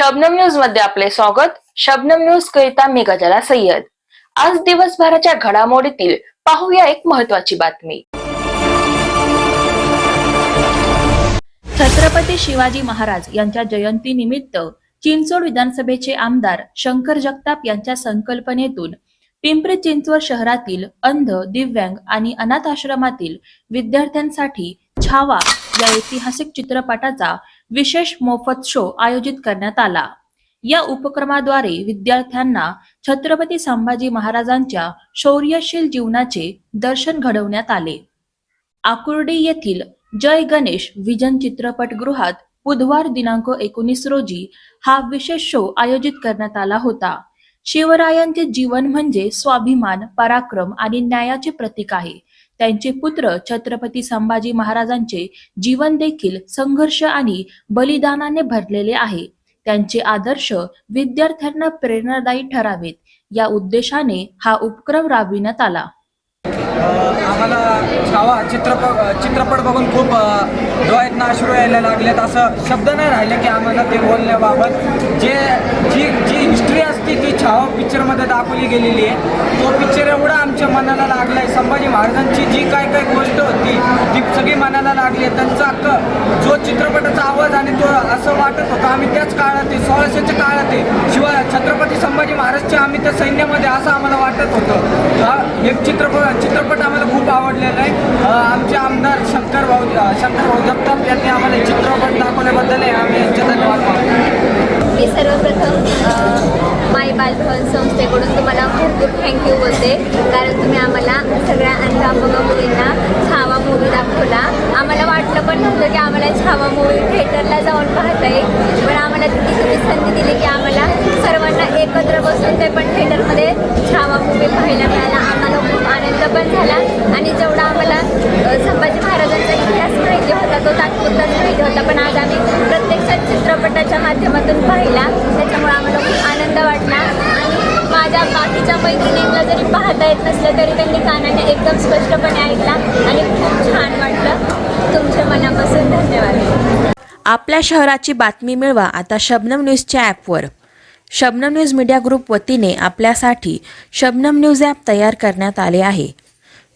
शबनम न्यूजमध्ये आपले स्वागत. शबनम न्यूज करिता मी गजाला सय्यद. आज दिवसभराच्या घडामोडीतील पाहूया एक महत्वाची बातमी. छत्रपती शिवाजी महाराज यांच्या जयंतीनिमित्त चिंचवड विधानसभेचे आमदार शंकर जगताप यांच्या संकल्पनेतून पिंपरी चिंचवड शहरातील अंध दिव्यांग आणि अनाथ आश्रमातील विद्यार्थ्यांसाठी छावा या ऐतिहासिक चित्रपटाचा विशेष मोफत शो आयोजित करण्यात आला. या उपक्रमाद्वारे विद्यार्थ्यांना छत्रपती संभाजी महाराजांच्या शौर्यशील जीवनाचे दर्शन घडवण्यात आले. आकुर्डी येथील जय गणेश विजन चित्रपटगृहात बुधवार दिनांक एकोणीस रोजी हा विशेष शो आयोजित करण्यात आला होता. शिवरायांचे जीवन म्हणजे स्वाभिमान पराक्रम आणि न्यायाचे प्रतीक आहे. त्यांचे पुत्र छत्रपती संभाजी महाराजांचे जीवन देखील संघर्ष आणि बलिदानाने भरलेले आहे. त्यांचे आदर्श विद्यार्थ्यांना प्रेरणादायी ठरावेत. या उद्देशाने हा उपक्रम राबविण्यात आला. आम्हाला छावा चित्रपट चित्रपट बघून खूप अ, डोळ्यातनं अश्रू यायला लागलेत. असं शब्द नाही राहिले की आम्हाला ते बोलण्याबाबत. जे जी जी हिस्ट्री असते ती छावा पिक्चरमध्ये दाखवली गेलेली आहे. तो पिक्चर एवढा आमच्या मनाला लागला आहे संभाजी महाराजांची जी काय काय गोष्ट होती ती सगळी मनाला लागली आहे. त्यांचा अक्क जो चित्रपटाचा आवाज आणि तो असं वाटत होतं आम्ही त्याच काळात आहे सोळाशेच्या काळात आहे. शिवाय छत्रपती संभाजी महाराजच्या आम्ही त्या सैन्यामध्ये असं आम्हाला वाटत होतं. एक चित्रपट चित्रपट आम्हाला खूप आवडलेला आहे. आमचे आमदार शंकर भाऊ शंकर भाऊ जगताप यांनी आम्हाला चित्रपट दाखवल्याबद्दल आम्ही यांचे धन्यवाद मानतो. मी सर्वप्रथम माय बालभवन संस्थेकडून तुम्हाला खूप थँक्यू बोलते. कारण तुम्ही आम्हाला सगळ्या अध्यापक मुलींना छावा मूवी दाखवला. आम्हाला वाटलं पण नव्हतं की आम्हाला छावा मूवी थिएटरला जाऊन पाहता येईल. पण आम्हाला तिथे तुम्ही संधी दिली की आम्हाला सर्वांना एकत्र बसून ते पण थिएटरमध्ये छावा मूवी पाहायला मिळाला. निर्माण झाला आणि जेवढा आम्हाला संभाजी महाराजांचा इतिहास माहिती होता तो तात्पुरताच माहिती होता. पण आज आम्ही प्रत्यक्षात चित्रपटाच्या माध्यमातून पाहिला. त्याच्यामुळे आम्हाला खूप आनंद वाटला. आणि माझ्या बाकीच्या मैत्रिणींना जरी पाहता येत नसलं तरी त्यांनी कानाने एकदम स्पष्टपणे ऐकला आणि खूप छान वाटलं. तुमच्या मनापासून धन्यवाद. आपल्या शहराची बातमी मिळवा आता शबनम न्यूजच्या ॲपवर. शबनम न्यूज मीडिया ग्रुप वतीने आपल्यासाठी शबनम न्यूज ॲप तयार करण्यात आले आहे.